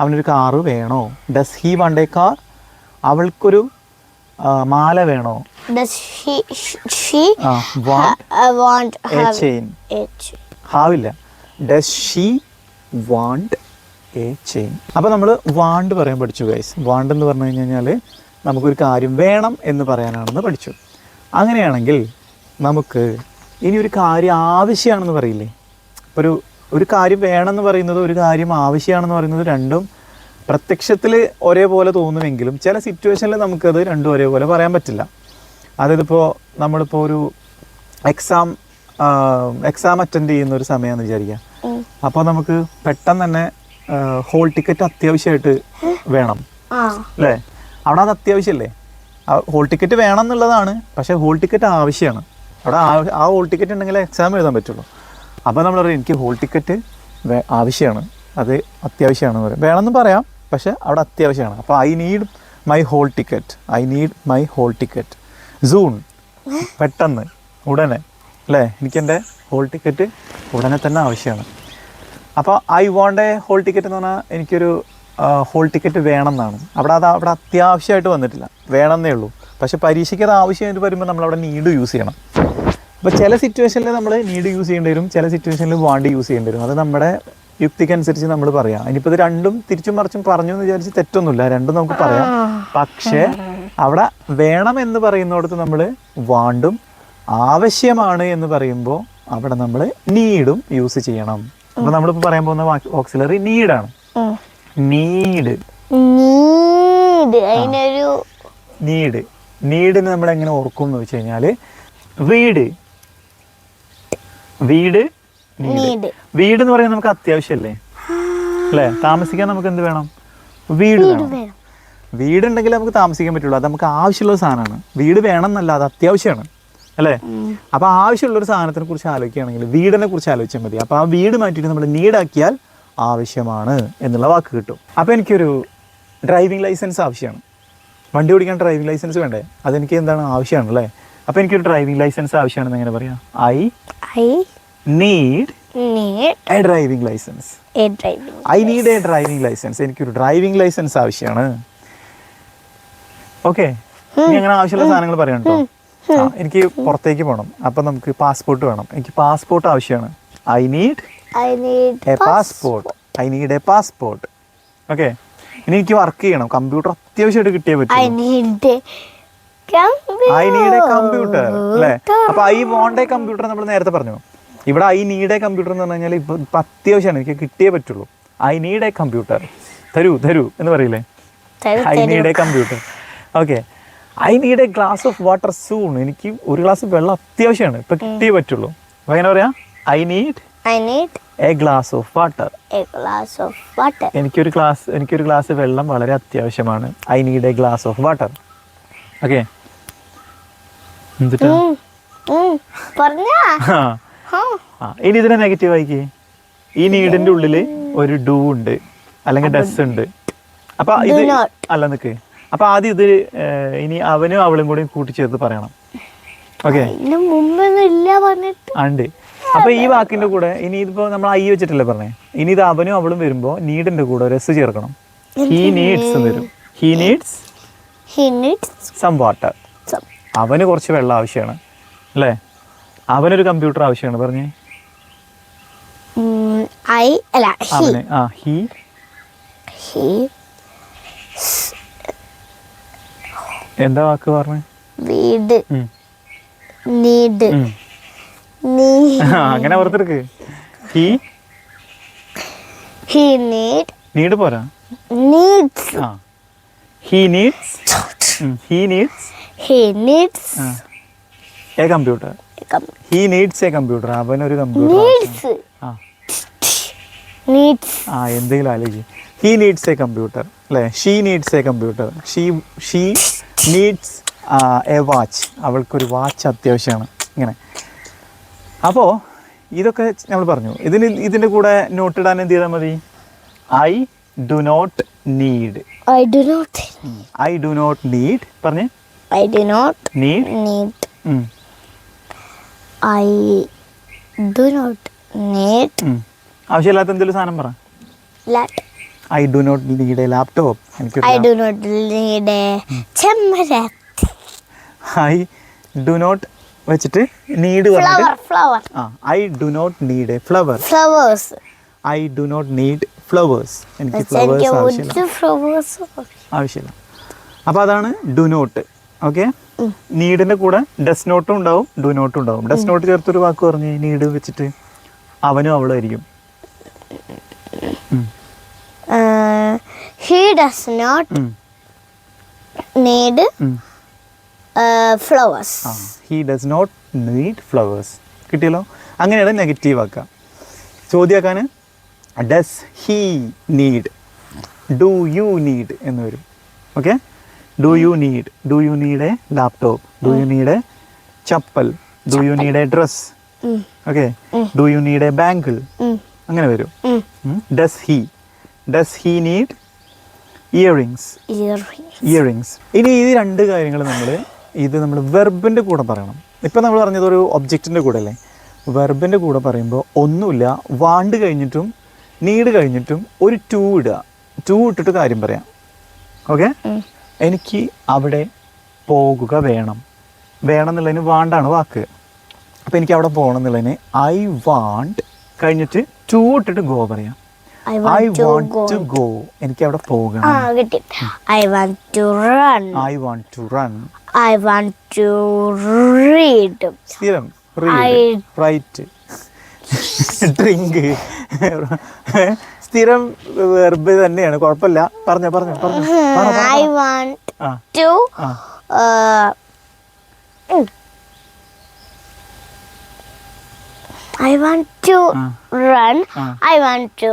അവനൊരു കാറ് വേണോ? Does he want a car അവൾക്കൊരു മാല വേണോ? ഹാവില്ല. Does she want a chain അപ്പോൾ നമ്മൾ വാണ്ട് പറയാൻ പഠിച്ചു ഗൈസ് വാണ്ട് എന്ന് പറഞ്ഞു കഴിഞ്ഞ് കഴിഞ്ഞാൽ നമുക്കൊരു കാര്യം വേണം എന്ന് പറയാനാണെന്ന് പഠിച്ചു. അങ്ങനെയാണെങ്കിൽ നമുക്ക് ഇനി ഒരു കാര്യം ആവശ്യമാണെന്ന് പറയില്ലേ? ഇപ്പോൾ ഒരു ഒരു കാര്യം വേണമെന്ന് പറയുന്നത് ഒരു കാര്യം ആവശ്യമാണെന്ന് പറയുന്നത് രണ്ടും പ്രത്യക്ഷത്തിൽ ഒരേപോലെ തോന്നുമെങ്കിലും ചില സിറ്റുവേഷനിൽ നമുക്കത് രണ്ടും ഒരേപോലെ പറയാൻ പറ്റില്ല. അതായത് ഇപ്പോൾ നമ്മളിപ്പോൾ ഒരു എക്സാം എക്സാം അറ്റൻഡ് ചെയ്യുന്ന ഒരു സമയമാണെന്ന് വിചാരിക്കാം. അപ്പോൾ നമുക്ക് പെട്ടെന്ന് തന്നെ ഹോൾ ടിക്കറ്റ് അത്യാവശ്യമായിട്ട് വേണം. അല്ലേ? അവിടെ അത് അത്യാവശ്യമല്ലേ ഹോൾ ടിക്കറ്റ് വേണം എന്നുള്ളതാണ്. പക്ഷേ ഹോൾ ടിക്കറ്റ് ആവശ്യമാണ് അവിടെ ആ ഹോൾ ടിക്കറ്റ് ഉണ്ടെങ്കിൽ എക്സാം എഴുതാൻ പറ്റുള്ളൂ. അപ്പോൾ നമ്മൾ പറയും എനിക്ക് ഹോൾ ടിക്കറ്റ് ആവശ്യമാണ്. അത് അത്യാവശ്യമാണെന്ന് പറയും. വേണമെന്ന് പറയാം പക്ഷേ അവിടെ അത്യാവശ്യമാണ്. അപ്പോൾ I need my hall ticket I need my hall ticket soon. പെട്ടെന്ന്. ഉടനെ. അല്ലേ? എനിക്കെന്റെ ഹോൾ ടിക്കറ്റ് ഉടനെ തന്നെ ആവശ്യമാണ്. അപ്പോൾ I want a hall ticket എന്ന് പറഞ്ഞാൽ എനിക്കൊരു ഹോൾ ടിക്കറ്റ് വേണമെന്നാണ്. അവിടെ അത് അവിടെ അത്യാവശ്യമായിട്ട് വന്നിട്ടില്ല. വേണമെന്നേ ഉള്ളൂ. പക്ഷേ പരീക്ഷയ്ക്ക് അത് ആവശ്യമായിട്ട് വരുമ്പോൾ നമ്മൾ അവിടെ നീഡ് യൂസ് ചെയ്യണം. അപ്പോൾ ചില സിറ്റുവേഷനിൽ നമ്മൾ നീഡ് യൂസ് ചെയ്യേണ്ടി വരും ചില സിറ്റുവേഷനിൽ വാണ്ട് യൂസ് ചെയ്യേണ്ടി വരും. അത് നമ്മുടെ യുക്തിക്കനുസരിച്ച് നമ്മൾ പറയാം. ഇനിയിപ്പോൾ ഇത് രണ്ടും തിരിച്ചും മറിച്ചും പറഞ്ഞു എന്ന് വിചാരിച്ച് തെറ്റൊന്നുമില്ല. രണ്ടും നമുക്ക് പറയാം. പക്ഷേ അവിടെ വേണം എന്ന് പറയുന്നിടത്ത് നമ്മൾ വാണ്ടും ആവശ്യമാണ് എന്ന് പറയുമ്പോൾ അവിടെ നമ്മൾ നീഡും യൂസ് ചെയ്യണം. അപ്പോൾ നമ്മളിപ്പോൾ പറയാൻ പോകുന്ന ഓക്സിലറി നീഡാണ്. നീഡ് നീഡ് നീഡിന് നമ്മൾ എങ്ങനെ ഓർക്കും എന്ന് വെച്ച് കഴിഞ്ഞാൽ വീട്. വീട്. വീട്. എന്ന് പറയുന്നത് നമുക്ക് അത്യാവശ്യമല്ലേ അല്ലേ? താമസിക്കാൻ നമുക്ക് എന്ത് വേണം? വീട് വേണം. വീടുണ്ടെങ്കിൽ നമുക്ക് താമസിക്കാൻ പറ്റുള്ളൂ. അത് നമുക്ക് ആവശ്യമുള്ള സാധനമാണ്. വീട് വേണം എന്നല്ല അത് അത്യാവശ്യമാണ്. അല്ലേ? അപ്പോൾ ആവശ്യമുള്ള ഒരു സാധനത്തിനെ കുറിച്ച് ആലോചിക്കുകയാണെങ്കിൽ വീടിനെ കുറിച്ച് ആലോചിച്ചാൽ മതി. അപ്പോൾ ആ വീട് മാറ്റിയിട്ട് നമ്മൾ നീടാക്കിയാൽ ആവശ്യമാണ് എന്നുള്ള വാക്ക് കിട്ടും. അപ്പോൾ എനിക്കൊരു ഡ്രൈവിംഗ് ലൈസൻസ് ആവശ്യമാണ്. വണ്ടി ഓടിക്കാൻ ഡ്രൈവിംഗ് ലൈസൻസ് വേണ്ടേ? അതെനിക്ക് എന്താണ് ആവശ്യമാണ് അല്ലേ അപ്പോൾ എനിക്കൊരു ഡ്രൈവിംഗ് ലൈസൻസ് ആവശ്യമാണെന്ന് എങ്ങനെ പറയാം? I I need need a driving licence a driving. I need a driving licence എനിക്കൊരു ഡ്രൈവിംഗ് ലൈസൻസ് ആവശ്യമാണ്. ഓക്കെ നീ അങ്ങനെ ആവശ്യമുള്ള സാധനങ്ങൾ പറയണം കേട്ടോ ആ എനിക്ക് പുറത്തേക്ക് പോകണം അപ്പം നമുക്ക് പാസ്പോർട്ട് വേണം. എനിക്ക് പാസ്പോർട്ട് ആവശ്യമാണ്. I need I need a passport I need a passport okay ഇനി എനിക്ക് വർക്ക് ചെയ്യണം. കമ്പ്യൂട്ടർ അത്യാവശ്യമായിട്ട് കിട്ടിയേ I പറ്റും need a. I need a computer അല്ലേ? അപ്പൊ ഐ വോണ്ട് എ കമ്പ്യൂട്ടർ നമ്മൾ നേരത്തെ പറഞ്ഞു. ഇവിടെ ഐ നീഡ് എ കമ്പ്യൂട്ടർ എന്ന് പറഞ്ഞു കഴിഞ്ഞാൽ ഇപ്പൊ അത്യാവശ്യമാണ് എനിക്ക് കിട്ടിയേ പറ്റുള്ളൂ. ഐ നീഡ് എ കമ്പ്യൂട്ടർ തരൂ തരൂ എന്ന് പറയില്ലേ? I. Need a computer okay I need a glass of water soon എനിക്ക് ഒരു ഗ്ലാസ് വെള്ളം അത്യാവശ്യമാണ് ഇപ്പൊ കിട്ടിയേ പറ്റുള്ളൂ. അപ്പൊ എങ്ങനെ പറയാ? I need I need a glass of water a glass of water. എനിക്കൊരു ഗ്ലാസ് എനിക്കൊരു ഗ്ലാസ് വെള്ളം വളരെ അത്യാവശ്യമാണ്. I need a glass of water okay എന്നിട്ടാ ഇനി ഇതിനെ നെഗറ്റീവ് ആയിക്കേ. ഈ നീഡിന്റെ ഉള്ളിൽ ഒരു ഡൂ ഉണ്ട് അല്ലെങ്കിൽ ഡസ് ഉണ്ട്. അപ്പൊ ഇത് അല്ല നിക്ക്. അപ്പൊ ആദ്യം ഇത് ഇനി അവനും അവളും കൂടി കൂട്ടിച്ചേർത്ത് പറയണം. ഓക്കെ? ഉണ്ട്. അപ്പൊ ഈ വാക്കിന്റെ കൂടെ ഇനി ഇതിപ്പോ നമ്മൾ ഐ വെച്ചിട്ടല്ലേ പറഞ്ഞേ? ഇനി ഇത് അവനും അവളും വരുമ്പോ നീഡിന്റെ കൂടെ ഒരു എസ് ചേർക്കണം. ഹീ നീഡ്സ് വരും. He needs he needs some water. അവന് കുറച്ച് വെള്ളം ആവശ്യമാണ്. അല്ലേ? അവനൊരു കമ്പ്യൂട്ടർ ആവശ്യമാണ്. പറഞ്ഞേ. ഐ അല്ല he അവന് ആ ഹീ. he എന്താ വാക്ക് പറഞ്ഞേ? വീട്. നീ. അങ്ങനെ ഓർത്തെടുക്ക്. ഹീ. നീഡ്. പോരാ. ആ. He needs. He needs. A computer he needs a computer computer ആ. എന്തെങ്കിലും ആലോചിക്കും. ഹീ നീഡ്സ് എ കമ്പ്യൂട്ടർ അല്ലേ? She needs a computer she she needs a watch അവൾക്കൊരു വാച്ച് അത്യാവശ്യമാണ്. ഇങ്ങനെ. അപ്പോൾ ഇതൊക്കെ നമ്മൾ പറഞ്ഞു. ഇതിന് ഇതിന്റെ കൂടെ നോട്ട് ഇടാൻ എന്ത് ചെയ്താൽ മതി? I do not need I do not I do not need പറഞ്ഞേ. I do not need? need. Mm. I do not need. ആവശ്യമില്ലാത്ത എന്തെങ്കിലും സാധനം പറ. I do not need a laptop എനിക്ക് I do not need a ചെമ്പരത്തി I do not വെച്ചിട്ട് need flower പറഞ്ഞിട്ട് ആ I do not need a flower flowers I do not need flowers എനിക്ക് ഫ്ലവേഴ്സ് ആവശ്യമില്ല. ഫ്ലവേഴ്സ് ആവശ്യമില്ല. അപ്പോൾ അതാണ് ഡു നോട്ട് ഓക്കെ നീഡിന്റെ കൂടെ ഡസ് നോട്ടും ഉണ്ടാവും ഡു നോട്ടും ഉണ്ടാവും. ഡസ് നോട്ട് ചേർത്തൊരു വാക്ക് പറഞ്ഞ് നീഡ് വെച്ചിട്ട് അവനും അവളും ആയിരിക്കും he does not. Need flowers he he does not need flowers കിട്ടിയല്ലോ? അങ്ങനെയാണ് നെഗറ്റീവ് ആക്കുക. ചോദ്യമാക്കാൻ does he need do you need എന്ന് വരും. Okay do you need do you need a laptop do you need a chappal do you need a dress okay do you need a bangle അങ്ങനെ വരും. Does he does he need earrings earrings ഇനി ഈ രണ്ട് കാര്യങ്ങൾ നമ്മൾ ഇത് നമ്മൾ വെർബിന്റെ കൂടെ പറയണം. ഇപ്പം നമ്മൾ പറഞ്ഞത് ഒരു ഒബ്ജക്റ്റിന്റെ കൂടെ അല്ലേ? വെർബിന്റെ കൂടെ പറയുമ്പോൾ ഒന്നുമില്ല വാണ്ട് കഴിഞ്ഞിട്ടും നീഡ് കഴിഞ്ഞിട്ടും ഒരു ടൂ ഇടുക. ടൂ ഇട്ടിട്ട് കാര്യം പറയാം. ഓക്കെ എനിക്ക് അവിടെ പോകുക വേണം. വേണം എന്നുള്ളതിന് വാണ്ടാണ് വാക്ക്. അപ്പം എനിക്ക് അവിടെ പോകണം എന്നുള്ളതിന് ഐ വാണ്ട് കഴിഞ്ഞിട്ട് ടു ഇട്ടിട്ട് ഗോ പറയാം. ഐ വാണ്ട് ടു ഗോ എനിക്ക് അവിടെ പോകണം. I want to run I want to run I want to read സ്ഥിരം I- റൈറ്റ് ഡ്രിങ്ക് സ്ഥിരം വെർബ് തന്നെയാണ്. കുഴപ്പമില്ല. പറഞ്ഞോ പറഞ്ഞോ പറഞ്ഞോ. പറ, പറ, I want to I want to run I want to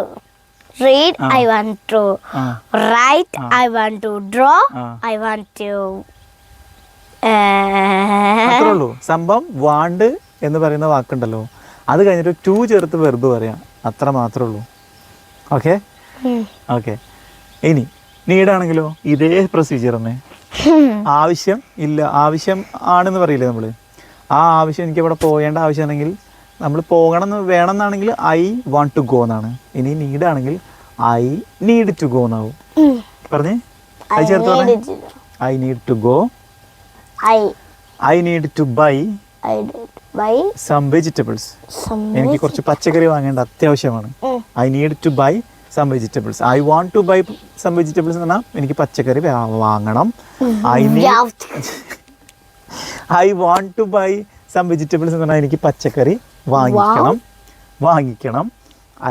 read I want to write I want to draw I want to അത്രേ ഉള്ളൂ. സംഭവം വാണ്ട് എന്ന് പറയുന്ന വാക്കുണ്ടല്ലോ. അത് കഴിഞ്ഞിട്ട് ടു ചേർത്ത് വെർബ് പറയാം. അത്ര മാത്രമേ ഉള്ളൂ. ഓക്കെ ഓക്കെ ഇനി നീടാണെങ്കിലോ ഇതേ പ്രൊസീജിയർ തന്നെ. ആവശ്യം ഇല്ല. ആവശ്യം ആണെന്ന് പറയില്ലേ നമ്മൾ ആ ആവശ്യം എനിക്ക് ഇവിടെ പോകേണ്ട ആവശ്യമാണെങ്കിൽ നമ്മൾ പോകണം എന്ന് വേണം എന്നാണെങ്കിൽ ഐ വാണ്ട് ടു ഗോ എന്നാണ്. ഇനി നീഡാണെങ്കിൽ ഐ നീഡ് ടു ഗോ എന്നാവും. പറഞ്ഞേ? ഐ ചേർത്ത് പറഞ്ഞേ? I need to go I need to buy I buy some vegetables some എനിക്ക് കുറച്ച് പച്ചക്കറി വാങ്ങേണ്ട അത്യാവശ്യമാണ്. I need to buy some vegetables I want to buy some vegetables എന്ന് പറഞ്ഞാൽ എനിക്ക് പച്ചക്കറി വാങ്ങണം. I need I want to buy some vegetables എന്ന് പറഞ്ഞാൽ എനിക്ക് പച്ചക്കറി വാങ്ങിക്കണം. വാങ്ങിക്കണം.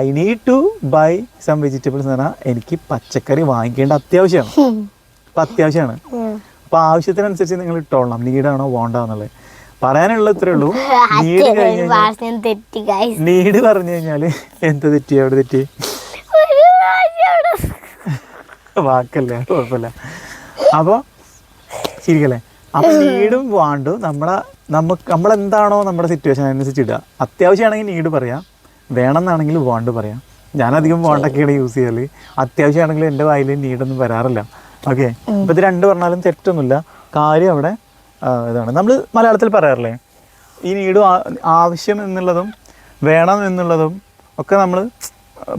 I need to buy some vegetables എന്ന് പറഞ്ഞാൽ എനിക്ക് പച്ചക്കറി വാങ്ങിക്കേണ്ട അത്യാവശ്യമാണ്. അപ്പം അത്യാവശ്യമാണ്. അപ്പോൾ ആവശ്യത്തിനനുസരിച്ച് നിങ്ങൾ ഇട്ടോളണം. നീഡാണോ വാണ്ടാന്നുള്ളത് പറയാനുള്ള ഇത്രേ ഉള്ളൂ. നീട് കഴിഞ്ഞു നീട് പറഞ്ഞു കഴിഞ്ഞാൽ എന്ത് തെറ്റി? അവിടെ തെറ്റി? വാക്കല്ലേ? കുഴപ്പമില്ല. അപ്പോൾ ശരിക്കല്ലേ? അപ്പൊ നീടും വാണ്ടും നമ്മളെ നമുക്ക് നമ്മളെന്താണോ നമ്മുടെ സിറ്റുവേഷൻ അനുസരിച്ച് ഇടുക. അത്യാവശ്യമാണെങ്കിൽ നീട് പറയാം. വേണമെന്നാണെങ്കിൽ വാണ്ട് പറയാം. ഞാനധികം വാണ്ടൊക്കെയാണ് യൂസ് ചെയ്യൽ. അത്യാവശ്യമാണെങ്കിൽ എന്റെ വായിൽ നീടൊന്നും വരാറില്ല. ഓക്കെ ഇപ്പൊ ഇത് രണ്ട് പറഞ്ഞാലും തെറ്റൊന്നുമില്ല. കാര്യം അവിടെ ഇതാണ്. നമ്മൾ മലയാളത്തിൽ പറയാറില്ലേ? ഈ നീഡ് ആവശ്യം എന്നുള്ളതും വേണം എന്നുള്ളതും ഒക്കെ നമ്മൾ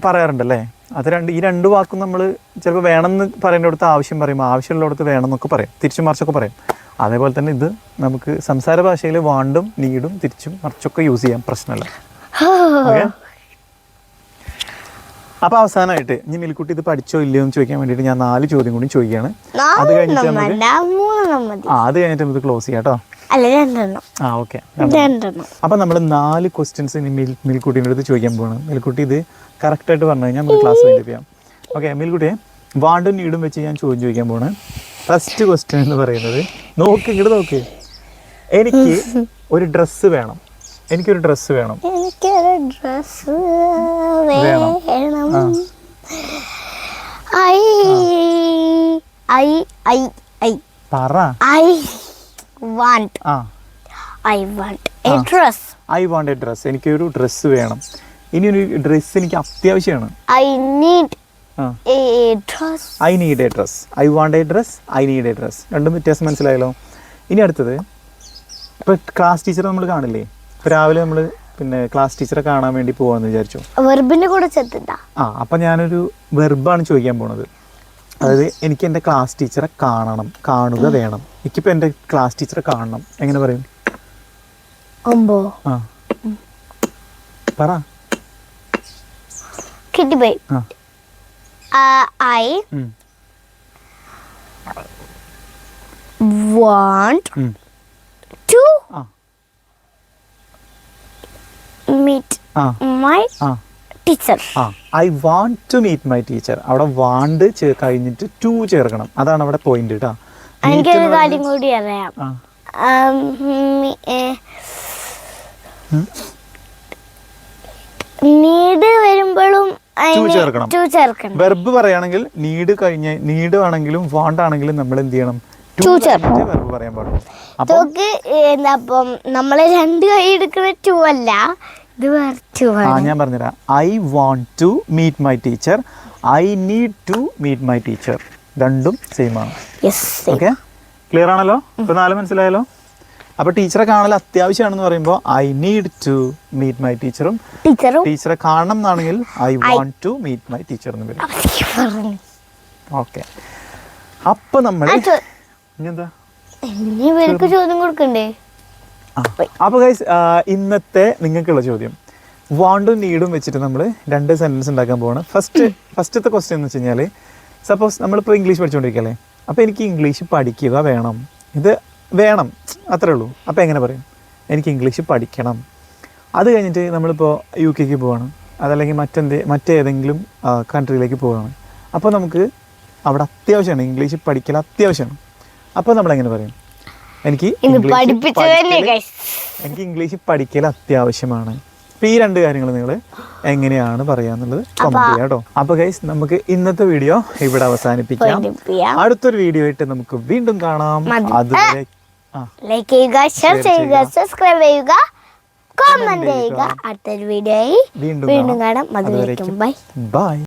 പറയാറുണ്ടല്ലേ? അത് രണ്ട് ഈ രണ്ട് വാക്കും നമ്മൾ ചിലപ്പോൾ വേണമെന്ന് പറയുന്നിടത്ത് ആവശ്യം പറയും ആവശ്യമുള്ളിടത്ത് വേണം എന്നൊക്കെ പറയും തിരിച്ചും മറിച്ചൊക്കെ പറയും. അതേപോലെ തന്നെ ഇത് നമുക്ക് സംസാര ഭാഷയിൽ വാണ്ടും നീടും തിരിച്ചും മറിച്ചൊക്കെ യൂസ് ചെയ്യാം പ്രശ്നമല്ല. ഓക്കെ അപ്പോൾ അവസാനമായിട്ട് ഇനി മിൽക്കുട്ടി ഇത് പഠിച്ചോ ഇല്ലയോ എന്ന് ചോദിക്കാൻ വേണ്ടിയിട്ട് ഞാൻ നാല് ചോദ്യം കൂടി ചോദിക്കുകയാണ്. അത് കഴിഞ്ഞിട്ട് നമുക്ക് ആ അത് കഴിഞ്ഞിട്ട് നമുക്ക് ക്ലോസ് ചെയ്യാം കേട്ടോ ആ ഓക്കെ അപ്പം നമ്മൾ നാല് ക്വസ്റ്റ്യൻസ് ഇനി മിൽ മിൽക്കുട്ടീന്റെ അടുത്ത് ചോദിക്കാൻ പോകണം മിൽക്കുട്ടി ഇത് കറക്റ്റായിട്ട് പറഞ്ഞു കഴിഞ്ഞാൽ നമുക്ക് ക്ലാസ് വേണ്ടി ചെയ്യാം. ഓക്കെ മിൽക്കുട്ടിയെ വാണ്ടും നീടും വെച്ച് ഞാൻ ചോദ്യം ചോദിക്കാൻ പോണ് ഫസ്റ്റ് ക്വസ്റ്റ്യൻ എന്ന് പറയുന്നത് നോക്ക് ഇങ്ങോട്ട് നോക്ക്. എനിക്ക് ഒരു ഡ്രസ്സ് വേണം. എനിക്കൊരു ഡ്രസ്സ് വേണം. എനിക്കൊരു ഡ്രസ് വേണം. I I I I. പറ. I want I want a dress I want a dress എനിക്കൊരു ഡ്രസ്സ് വേണം. ഇനി ഒരു ഡ്രസ്സ് എനിക്ക് അത്യാവശ്യമാണ്. I need dress I need a dress I want a dress I need a dress രണ്ടും വ്യത്യാസം മനസ്സിലായല്ലോ. ഇനി അടുത്തത്. ഇപ്പോൾ ക്ലാസ് ടീച്ചർ നമ്മൾ കാണില്ലേ? ഇപ്പോൾ രാവിലെ നമ്മൾ പിന്നെ ക്ലാസ് ടീച്ചറെ കാണാൻ വേണ്ടി പോവാന്ന് വിചാരിച്ചു? വെർബിന്റെ കൂടെ ചെത്തിട്ടാ? ആ അപ്പൊ ഞാനൊരു വെർബാണ് ചോദിക്കാൻ പോണത്. അതായത് എനിക്ക് എന്റെ ക്ലാസ് ടീച്ചറെ കാണണം കാണുക വേണം. എനിക്കിപ്പോൾ എന്റെ ക്ലാസ് ടീച്ചറെ കാണണം. എങ്ങനെ പറയും? ആ. പറ. കിട്ടിപ്പോയി. ആ ഐ ഉം, വാണ്ട് ഉം. ടു ആ meet my teacher I want to meet my teacher അവിടെ വാണ്ട് കഴിഞ്ഞിട്ട് ടു ചേർക്കണം. അതാണ് അവിടെ പോയിന്റ് കേട്ടോ എനിക്കൊരു കാര്യം കൂടി അറിയാം. നീട് വരുമ്പോഴും ചേർക്കണം. വെർബ് പറയുകയാണെങ്കിൽ നീട് കഴിഞ്ഞ നീട് ആണെങ്കിലും വാണ്ട് ആണെങ്കിലും നമ്മൾ എന്ത് ചെയ്യണം. വെർബ് പറയാൻ പാടുള്ളൂ. എന്താ നമ്മൾ രണ്ട് കൈ എടുക്കുന്ന ടു അല്ല. ആ ഞാൻ പറഞ്ഞുതരാം. I want to meet my teacher I need to meet my teacher രണ്ടും സെയിം ആണ്. ഓക്കെ ക്ലിയർ ആണല്ലോ? ഇപ്പൊ നാല് മനസ്സിലായല്ലോ? അപ്പൊ ടീച്ചറെ കാണൽ അത്യാവശ്യമാണെന്ന് പറയുമ്പോൾ I need to meet my ടീച്ചറും ടീച്ചറും കാണണം എന്നാണെങ്കിൽ I want to meet my teacher എന്ന് വരും. പറഞ്ഞു. ഓക്കെ അപ്പൊ നമ്മൾ ചോദ്യം കൊടുക്കണ്ടേ. അപ്പോൾ ഗൈസ് ഇന്നത്തെ നിങ്ങൾക്കുള്ള ചോദ്യം. വാണ്ടും നീഡും വെച്ചിട്ട് നമ്മൾ രണ്ട് സെന്റൻസ് ഉണ്ടാക്കാൻ പോവാണ്. ഫസ്റ്റ് ഫസ്റ്റത്തെ ക്വസ്റ്റ്യൻ എന്ന് വെച്ച് കഴിഞ്ഞാൽ സപ്പോസ് നമ്മളിപ്പോൾ ഇംഗ്ലീഷ് പഠിച്ചുകൊണ്ടിരിക്കല്ലേ അപ്പോൾ എനിക്ക് ഇംഗ്ലീഷ് പഠിക്കുക വേണം. ഇത് വേണം. അത്രേ ഉള്ളൂ. അപ്പോൾ എങ്ങനെ പറയും? എനിക്ക് ഇംഗ്ലീഷ് പഠിക്കണം. അത് കഴിഞ്ഞിട്ട് നമ്മളിപ്പോൾ യു കെക്ക് പോവാണ്. അതല്ലെങ്കിൽ മറ്റെന്ത് മറ്റേതെങ്കിലും കൺട്രിയിലേക്ക് പോവുകയാണ് അപ്പോൾ നമുക്ക് അവിടെ അത്യാവശ്യമാണ്. ഇംഗ്ലീഷ് പഠിക്കൽ അത്യാവശ്യമാണ്. അപ്പോൾ നമ്മളെങ്ങനെ പറയും? എനിക്ക് എനിക്ക് ഇംഗ്ലീഷ് പഠിക്കൽ അത്യാവശ്യമാണ്. ഈ രണ്ട് കാര്യങ്ങൾ നിങ്ങൾ എങ്ങനെയാണ് പറയാന്നുള്ളത് കമന്റ് ചെയ്യാം കേട്ടോ. അപ്പൊ ഗൈസ് നമുക്ക് ഇന്നത്തെ വീഡിയോ ഇവിടെ അവസാനിപ്പിക്കാം. അടുത്തൊരു വീഡിയോ ആയിട്ട് നമുക്ക് വീണ്ടും കാണാം. അതുവരെ ലൈക്ക് ചെയ്യുക ഷെയർ ചെയ്യുക. സബ്സ്ക്രൈബ് ചെയ്യുക കമന്റ് ചെയ്യുക. അടുത്തൊരു വീഡിയോ വീണ്ടും വീണ്ടും കാണാം. കാണാം. അതുവരേക്കും. Bye bye